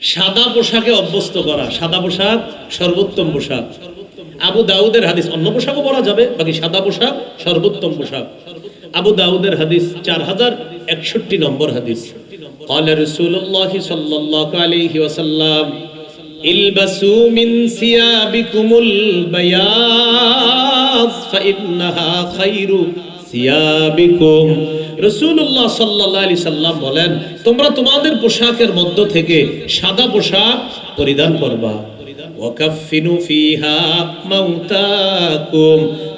সাদা পোশাকে অভ্যস্ত করা সাদা পোশাক সর্বোত্তম পোশাক আবু দাউদের হাদিস অন্য পোশাকও পরা যাবে বাকি সাদা পোশাক সর্বোত্তম পোশাক আবু দাউদের হাদিস চার হাজার একষট্টি নম্বর হাদিস قال رسول الله صلى الله عليه وسلم البسوا من ثيابكم البياض فإنها خير ثيابكم রসুল্লাহ সাল্লাহ আলি সাল্লাম বলেন, তোমরা তোমাদের পোশাকের মধ্য থেকে সাদা পোশাক পরিধান করবা।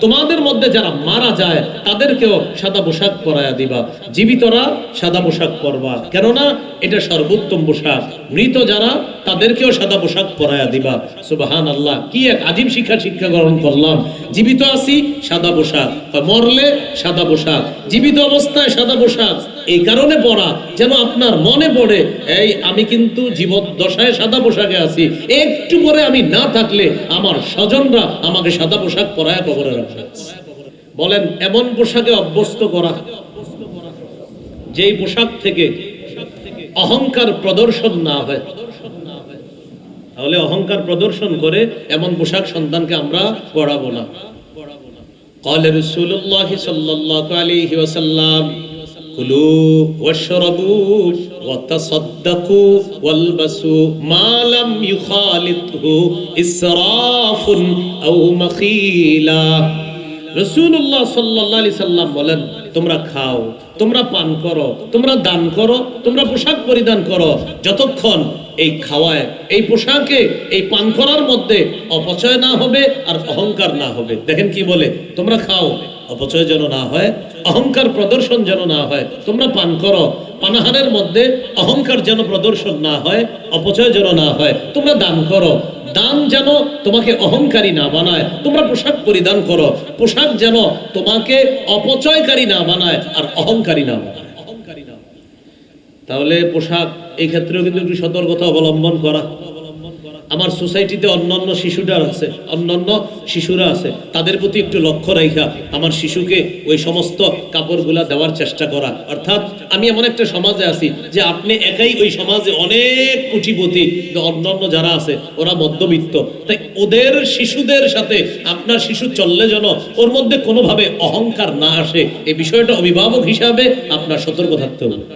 তোমাদের মধ্যে যারা মারা যায়, তাদেরকেও সাদা পোশাক পরায়া দিবা। জীবিতরা সাদা পোশাক পরবা। কেননা, এটা সর্বোত্তম পোশাক। মৃত যারা তাদেরকেও সাদা পোশাক পরায়া দিবা। সুবাহান আল্লাহ কি এক আজীব শিক্ষা শিক্ষা গ্রহণ করলাম। জীবিত আছি, সাদা পোশাক। মরলে সাদা পোশাক। জীবিত অবস্থায় সাদা পোশাক। এই কারণে পড়া যেন আপনার মনে পড়ে, এই, আমি কিন্তু জীবদ্দশায় সাদা পোশাকে আছি। একটু পরে আমি না থাকলে আমার স্বজনরা আমাকে সাদা পোশাক পরায় কবরে রাখবে। বলেন, এমন পোশাকে অভ্যস্ত করা, যেই পোশাক থেকে অহংকার প্রদর্শন না হয় তাহলে অহংকার প্রদর্শন করে এমন পোশাক সন্তানকে আমরা পড়াবো না قال رسول الله صلى الله عليه وسلم كلوا واشربوا وتصدقوا والبسوا ما لم يخالطه إسراف أو مخيلة রসুল্লাহ সাল্লাহ আলি সাল্লাম বলেন তোমরা খাও তোমরা পান করো তোমরা দান করো তোমরা পোশাক পরিধান করো যতক্ষণ এই খাওয়ায়, এই পোশাকে, এই পান করার মধ্যে অপচয় না হবে আর অহংকার না হবে। দেখেন কি বলে, তোমরা খাও, অপচয় যেন না হয়, অহংকার প্রদর্শন যেন না হয়, তোমরা পান করো, পানাহারের মধ্যে অহংকার যেন প্রদর্শন না হয়, অপচয় যেন না হয়, তোমরা দান করো। দান যেন তোমাকে অহংকারী না বানায়, তোমরা পোশাক পরিধান করো। পোশাক যেন তোমাকে অপচয়কারী না বানায় আর অহংকারী না বানায়। তাহলে পোশাক এই ক্ষেত্রেও কিন্তু একটু সতর্কতা অবলম্বন করা। আমার সোসাইটিতে অন্যান্য শিশুরা আছে, অন্যান্য শিশুরা আছে, তাদের প্রতি একটু লক্ষ্য রাখা আমার শিশুকে ওই সমস্ত কাপড়গুলা দেওয়ার চেষ্টা করা। অর্থাৎ আমি এমন একটা সমাজে আছি যে আপনি একাই ওই সমাজে অনেক কোটিপতি অন্যান্য যারা আছে, ওরা মধ্যবিত্ত। তাই ওদের শিশুদের সাথে আপনার শিশু চললে যেন ওর মধ্যে কোনোভাবে অহংকার না আসে এই বিষয়টা অভিভাবক হিসাবে আপনার সতর্ক থাকতে হবে।